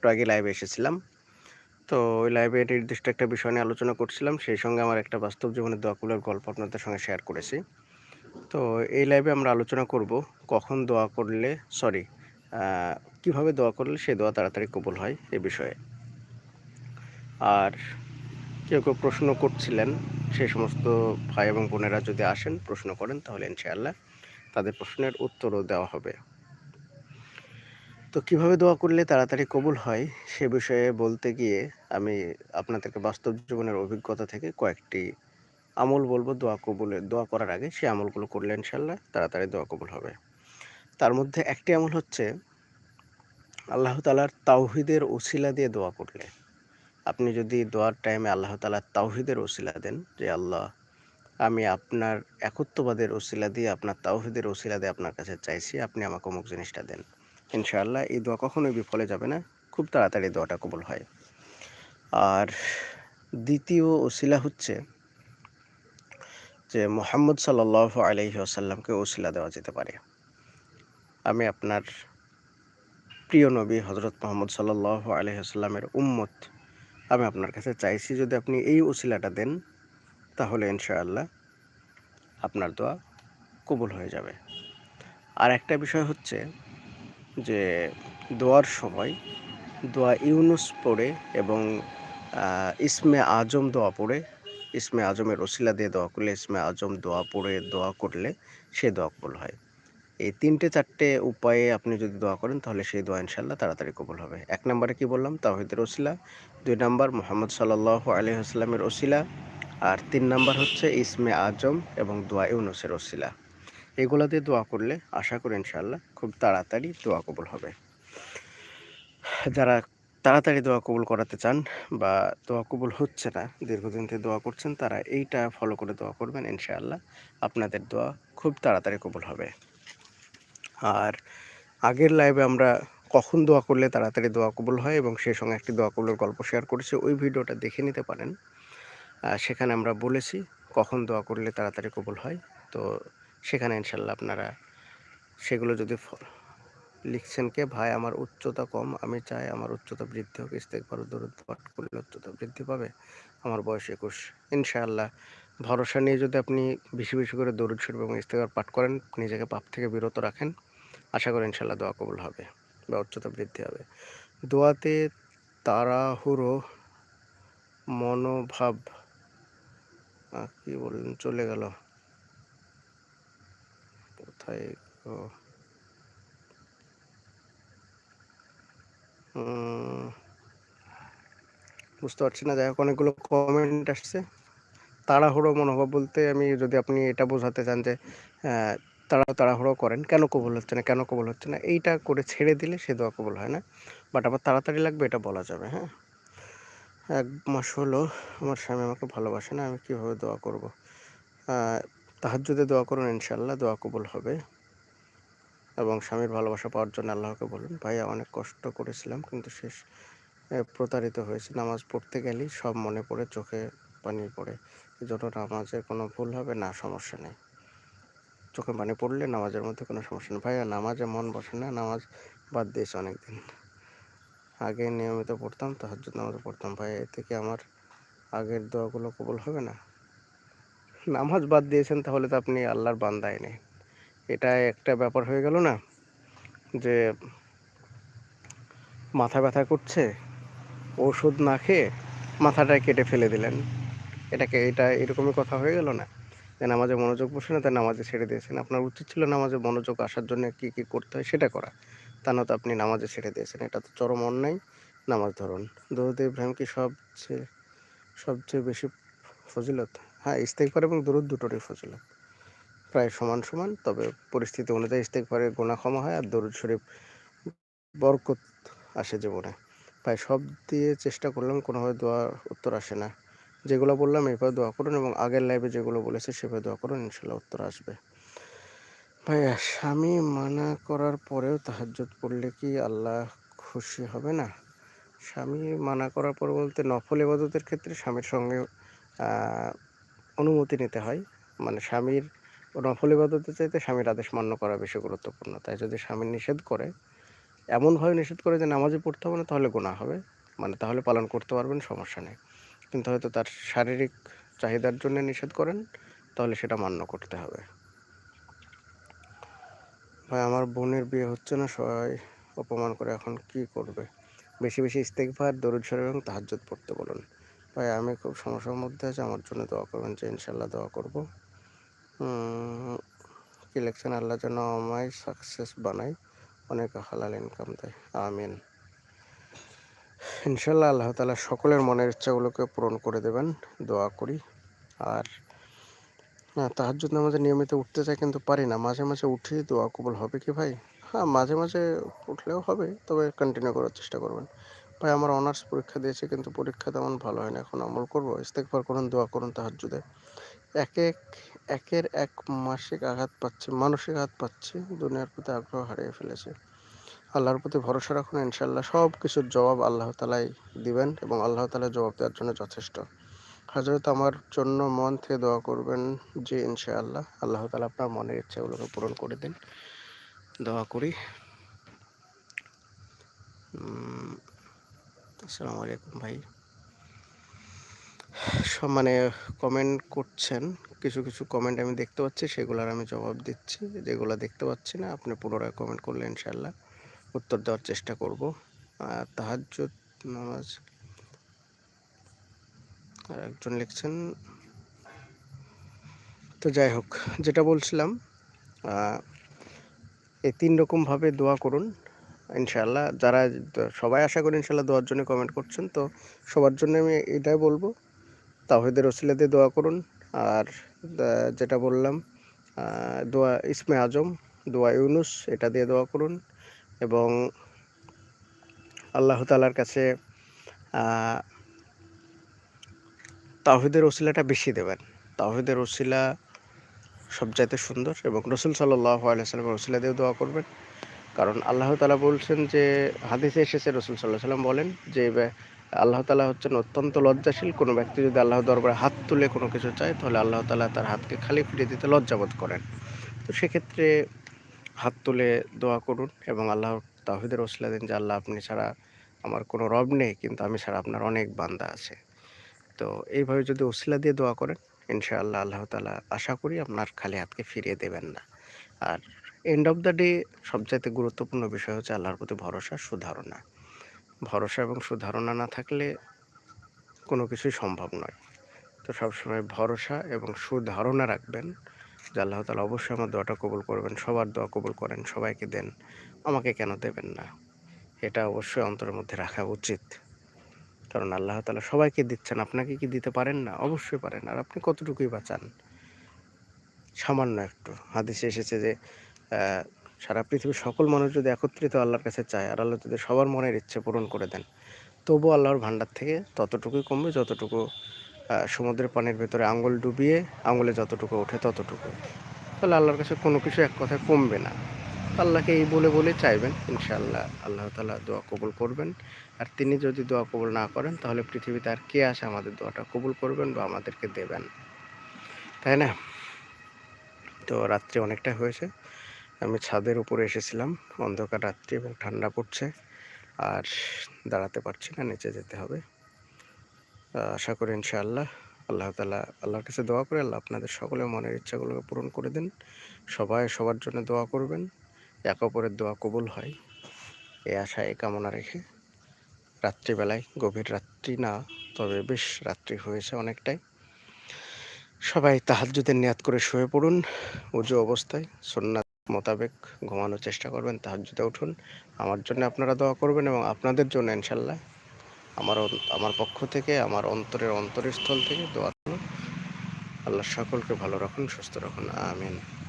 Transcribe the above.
একটু আগে লাইভে এসেছিলাম। তো ওই লাইভে নির্দিষ্ট একটা বিষয় নিয়ে আলোচনা করছিলাম, সেই সঙ্গে আমার একটা বাস্তব জীবনের দোয়াকুলের গল্প আপনাদের সঙ্গে শেয়ার করেছি। তো এই লাইভে আমরা আলোচনা করব কখন দোয়া করলে সরি কীভাবে দোয়া করলে সে দোয়া তাড়াতাড়ি কবুল হয় এ বিষয়ে। আর কেউ কেউ প্রশ্ন করছিলেন সেই সমস্ত ভাই এবং বোনেরা যদি আসেন, প্রশ্ন করেন, তাহলে ইনশাআল্লাহ তাদের প্রশ্নের উত্তরও দেওয়া হবে। তো কীভাবে দোয়া করলে তাড়াতাড়ি কবুল হয় সে বিষয়ে বলতে গিয়ে আমি আপনাদেরকে বাস্তব জীবনের অভিজ্ঞতা থেকে কয়েকটি আমল বলব দোয়া কবুলের দোয়া করার আগে সেই আমলগুলো করলে ইনশাল্লাহ তাড়াতাড়ি দোয়া কবুল হবে। তার মধ্যে একটি আমল হচ্ছে, আল্লাহ তালার তাওহিদের ওসিলা দিয়ে দোয়া করলে। আপনি যদি দোয়ার টাইমে আল্লাহ তালার তাওহিদের ওসিলা দেন যে, আল্লাহ, আমি আপনার একত্ববাদের ওসিলা দিয়ে, আপনার তাওহিদের ওসিলা দিয়ে আপনার কাছে চাইছি, আপনি আমাকে অমুক জিনিসটা দেন। ইনশাআল্লাহ এই দোয়া কখনোই বিফলে যাবে না। খুব তাড়াতাড়ি দোয়াটা কবুল হয়। আর দ্বিতীয় ওসিলা হচ্ছে যে মোহাম্মদ সাল্লাহ আলহি আসাল্লামকে ওসিলা দেওয়া যেতে পারে। আমি আপনার প্রিয় নবী হজরত মোহাম্মদ সাল্লাহ আলহিহাস্লামের উম্মত আমি আপনার কাছে চাইছি, যদি আপনি এই ওসিলাটা দেন, তাহলে ইনশাআল্লাহ আপনার দোয়া কবুল হয়ে যাবে। আর একটা বিষয় হচ্ছে যে দোয়ার সময় দোয়া ইউনুস পড়ে এবং ইসমে আজম দোয়া পড়ে। ইসমে আজমের রসিলা দিয়ে দোয়া করলে, ইসমে আজম দোয়া পড়ে, দোয়া করলে সে দোয়া কবুল হয়। এই তিনটে, চারটে উপায়ে আপনি যদি দোয়া করেন, তাহলে সেই দোয়া ইনশাল্লাহ তাড়াতাড়ি কবুল হবে। এক নম্বরে কি বললাম? তাহিদের ওসিলা। দুই নম্বর, মোহাম্মদ সাল্লাহ আলি আসলামের ওসিলা। আর তিন নম্বর হচ্ছে ইসমে আজম এবং দোয়া ইউনুসের ওসিলা। এগুলো দিয়ে দোয়া করলে, আশা করি ইনশাল্লাহ খুব তাড়াতাড়ি দোয়া কবুল হবে। যারা তাড়াতাড়ি দোয়া কবুল করাতে চান বা দোয়া কবুল হচ্ছে না, দীর্ঘদিন থেকে দোয়া করছেন, তারা এইটা ফলো করে দোয়া করবেন ইনশাআল্লাহ আপনাদের দোয়া খুব তাড়াতাড়ি কবুল হবে। আর আগের লাইভে আমরা কখন দোয়া করলে তাড়াতাড়ি দোয়া কবুল হয় এবং সেই সঙ্গে একটি দোয়া কবুলের গল্প শেয়ার করেছি, ওই ভিডিওটা দেখে নিতে পারেন। সেখানে আমরা বলেছি কখন দোয়া করলে তাড়াতাড়ি কবুল হয়। তো সেখানে ইনশাল্লাহ আপনারা সেগুলো যদি লিখছেন কে, ভাই, আমার উচ্চতা কম, আমি চাই আমার উচ্চতা বৃদ্ধি হোক ইস্তেকবার দরুদ পাঠ করলে উচ্চতা বৃদ্ধি পাবে, আমার বয়স একুশ। ইনশাআল্লাহ, ভরসা নিয়ে যদি আপনি বেশি বেশি করে দরুদ শরীফ এবং ইস্তেকবার পাঠ করেন, নিজেকে পাপ থেকে বিরত রাখেন, আশা করি ইনশাল্লাহ দোয়া কবুল হবে বা উচ্চতা বৃদ্ধি হবে। দোয়াতে তাড়াহুড়ো, মনোভাব কি বললেন চলে গেল। কোথায় বুঝতে পারছি না। যাই হোক, অনেকগুলো কমেন্ট আসছে। তাড়াহুড়ো মনোভাব বলতে আমি যদি আপনি এটা বোঝাতে চান যে তারা তাড়াহুড়ো করেন, কেন কবল হচ্ছে না, কেন কবল হচ্ছে না, এইটা করে ছেড়ে দিলে সে দোয়া কবল হয় না। বাট আবার তাড়াতাড়ি লাগবে এটা বলা যাবে হ্যাঁ? এক মাস হলো, আমার স্বামী আমাকে ভালোবাসে না, আমি কীভাবে দোয়া করব? তাহার যদি দোয়া করুন ইনশাল্লাহ দোয়া কবুল হবে। এবং স্বামীর ভালোবাসা পাওয়ার জন্য আল্লাহকে বলুন ভাইয়া অনেক কষ্ট করেছিলাম, কিন্তু শেষ প্রতারিত হয়েছে। নামাজ পড়তে গেলেই সব মনে পড়ে, চোখে পানি পড়ে। এই জন্য নামাজের কোনো ভুল হবে না, সমস্যা নেই। চোখে পানি পড়লে নামাজের মধ্যে কোনো সমস্যা নেই। ভাইয়া নামাজে মন বসে না, নামাজ বাদ দিয়েছে অনেকদিন। আগে নিয়মিত পড়তাম তাহার জন্য নামাজ পড়তাম। ভাইয়া এ থেকে আমার আগের দোয়াগুলো কবুল হবে না? নামাজ বাদ দিয়েছেন, তাহলে তো আপনি আল্লাহর বান্দায় নেই। এটা একটা ব্যাপার হয়ে গেল না, যে মাথা ব্যথা করছে, ওষুধ না খেয়ে মাথাটা কেটে ফেলে দিলেন। এটাকে, এটা এরকমই কথা হয়ে গেল না, যে নামাজে মনোযোগ বসে না তাই নামাজে ছেড়ে দিয়েছেন। আপনার উচিত ছিল নামাজে মনোযোগ আসার জন্য কী কী করতে হয় সেটা করা। তা না তো আপনি নামাজে ছেড়ে দিয়েছেন, এটা তো চরম অন্যায়। নামাজ ধরুন। দরুদ ইব্রাহিম কি সবচেয়ে সবচেয়ে বেশি ফজিলত? হ্যাঁ ইস্তেকবার এবং দরুদ দুটোরই ফজিলত। প্রায় সমান সমান, তবে পরিস্থিতি অনুযায়ী ইস্তেকবারে গোনা ক্ষমা হয় আর দরুদ শরীফ বরকত আসে জীবনে। প্রায় সব দিয়ে চেষ্টা করলাম, কোনোভাবে দোয়ার উত্তর আসে না। যেগুলো বললাম এভাবে দোয়া করুন এবং আগের লাইভে যেগুলো বলেছে সেভাবে দোয়া করুন, ইনশাল্লাহ উত্তর আসবে। ভাইয়া স্বামী মানা করার পরেও তাহাজ্জুদ পড়লে কি আল্লাহ খুশি হবে না? স্বামী মানা করার পর বলতে নফল ইবাদতের ক্ষেত্রে স্বামীর সঙ্গে অনুমতি নিতে হয়। মানে স্বামীর নফল ইবাদতের চাইতে স্বামীর আদেশ মান্য করা বেশি গুরুত্বপূর্ণ। তাই যদি স্বামী নিষেধ করে, এমনভাবে নিষেধ করে যে নামাজই পড়তে হবে না, তাহলে গোনা হবে। মানে তাহলে পালন করতে পারবেন, সমস্যা নেই। কিন্তু হয়তো তার শারীরিক চাহিদার জন্য নিষেধ করেন, তাহলে সেটা মান্য করতে হবে। ভাই, আমার বোনের বিয়ে হচ্ছে না, সবাই অপমান করে এখন কি করবে? বেশি বেশি ইস্তেকভার দরুদ শরীফ এবং তাহাজ্জুদ পড়তে বলুন। ভাই, আমি খুব সমস্যার মধ্যে আছি। আমার জন্য দোয়া করবেন যে ইনশাল্লাহ দোয়া করব। ইলেকশন আল্লাহ যেন আমায় সাকসেস বানাই অনেক হালাল ইনকাম দেয়। আমিন। ইনশাল্লাহ আল্লাহ তালা সকলের মনের ইচ্ছাগুলোকে পূরণ করে দেবেন। দোয়া করি। আর তাহার জন্য আমাদের নিয়মিত উঠতে চাই কিন্তু পারি না। মাঝে মাঝে উঠি দোয়া কবুল হবে কি ভাই? হ্যাঁ মাঝে মাঝে উঠলেও হবে, তবে কন্টিনিউ করার চেষ্টা করবেন। ভাই, আমার অনার্স পরীক্ষা দিয়েছে, কিন্তু পরীক্ষা তেমন ভালো হয় না এখন আমল করব। ইস্তেকবার করুন, দোয়া করুন তাহাজুদে এক এক, একের এক মাসিক আঘাত পাচ্ছে, মানসিক আঘাত পাচ্ছে, দুনিয়ার প্রতি আগ্রহ হারিয়ে ফেলেছে। আল্লাহর প্রতি ভরসা রাখুন ইনশাল্লাহ সব কিছুর জবাব আল্লাহ তালাই দিবেন এবং আল্লাহ তালা জবাব দেওয়ার জন্য যথেষ্ট। হজরত আমার জন্য মন থেকে দোয়া করবেন যে, ইনশাআল্লাহ আল্লাহ তালা আপনার মনের ইচ্ছাগুলোকে পূরণ করে দিন। দোয়া করি। আসসালামু আলাইকুম ভাই। মানে কমেন্ট করছেন, কিছু কিছু কমেন্ট আমি দেখতে পাচ্ছি, সেগুলোর আমি জবাব দিচ্ছি। যেগুলো দেখতে পাচ্ছি না, আপনি পুনরায় কমেন্ট করলে ইনশাল্লাহ উত্তর দেওয়ার চেষ্টা করব। তাহাজ্জুদ নামাজ, আর একজন লিখছেন, তো যাই হোক, যেটা বলছিলাম এই তিন রকমভাবে দোয়া করুন। ইনশাল্লাহ যারা সবাই আশা করি ইনশাল্লাহ দোয়ার জন্য কমেন্ট করছেন। তো সবার জন্য আমি এটাই বলব তাহিদের দিয়ে দোয়া করুন। আর যেটা বললাম দোয়া ইসমে আজম, দোয়া ইউনুস, এটা দিয়ে দোয়া করুন। এবং আল্লাহ তালার কাছে তাহিদের ওসিলাটা বেশি দেবেন। তাহিদের ওসিলা সবচাইতে সুন্দর এবং রসুল সাল্লাহ আলাইসাল্লামের ওসিলা দিয়েও দোয়া করবেন। কারণ আল্লাহ তালা বলছেন যে, হাদিসে এসেছে রসুল সাল্লাহ সাল্লাম বলেন যে আল্লাহ তালা হচ্ছেন অত্যন্ত লজ্জাশীল। কোনো ব্যক্তি যদি আল্লাহ দরবারে হাত তুলে কোনো কিছু চায়, তাহলে আল্লাহ তালা তার হাতকে খালি ফিরিয়ে দিতে লজ্জাবোধ করেন। তো সেক্ষেত্রে হাত তুলে দোয়া করুন এবং আল্লাহ তাহিদের ওসিলা দিন যে, আল্লাহ আপনি ছাড়া আমার কোনো রব নেই, কিন্তু আমি ছাড়া আপনার অনেক বান্দা আছে। তো এইভাবে যদি ওসিলা দিয়ে দোয়া করেন, ইনশাআল্লাহ আল্লাহ তালা আশা করি আপনার খালি হাতকে ফিরিয়ে দেবেন না। আর এন্ড অফ দ্য ডে সবচাইতে গুরুত্বপূর্ণ বিষয় হচ্ছে আল্লাহর প্রতি ভরসা, সুধারণা। ভরসা এবং সুধারণা না থাকলে কোনো কিছুই সম্ভব নয়। তো সবসময় ভরসা এবং সুধারণা রাখবেন যে আল্লাহ তালা অবশ্যই আমার দোয়াটা কবুল করবেন, সবার দোয়া কবুল করেন, সবাইকে দেন, আমাকে কেন দেবেন না? এটা অবশ্যই অন্তরের মধ্যে রাখা উচিত। কারণ আল্লাহ তালা সবাইকে দিচ্ছেন, আপনাকে কি দিতে পারেন না? অবশ্যই পারেন। আর আপনি কতটুকুই বাঁচান সামান্য একটু। হাদিসে এসেছে যে সারা পৃথিবীর সকল মানুষ যদি একত্রিত আল্লাহর কাছে চায়, আর আল্লাহ যদি সবার মনের ইচ্ছে পূরণ করে দেন, তবু আল্লাহর ভান্ডার থেকে ততটুকুই কমবে, যতটুকু সমুদ্রের পানির ভেতরে আঙ্গুল ডুবিয়ে আঙুলে যতটুকু ওঠে ততটুকু। তাহলে আল্লাহর কাছে কোনো কিছু এক কথায় কমবে না। আল্লাহকে এই বলে বলে চাইবেন, ইনশাআল্লাহ আল্লাহ তালা দোয়া কবুল করবেন। আর তিনি যদি দোয়া কবুল না করেন, তাহলে পৃথিবীতে আর কে আসে আমাদের দোয়াটা কবুল করবেন বা আমাদেরকে দেবেন। তাই না? তো রাত্রি অনেকটা হয়েছে। আমি ছাদের উপরে এসেছিলাম, অন্ধকার রাত্রি এবং ঠান্ডা পড়ছে। আর দাঁড়াতে পারছি না, নিচে যেতে হবে। আশা করি ইনশাআল্লাহ আল্লাহ তালা আল্লাহর কাছে দোয়া করে, আল্লাহ আপনাদের সকলের মনের ইচ্ছাগুলোকে পূরণ করে দিন। সবাই সবার জন্য দোয়া করবেন, এক অপরের দোয়া কবুল হয়। এই আশা, এই কামনা রেখে রাত্রিবেলায় গভীর রাত্রি না, তবে বেশ রাত্রি হয়েছে অনেকটাই। সবাই তাহাজুদের নিয়াত করে শুয়ে পড়ুন। উজু অবস্থায় সন্ন্যাস মোতাবেক ঘুমানোর চেষ্টা করবেন তাহাজুদে উঠুন। আমার জন্য আপনারা দোয়া করবেন এবং আপনাদের জন্য ইনশাল্লাহ আমার আমার পক্ষ থেকে, আমার অন্তরের অন্তরের স্থল থেকে দোয়া করুন। আল্লাহ সকলকে ভালো রাখুন, সুস্থ রাখুন। আমিন।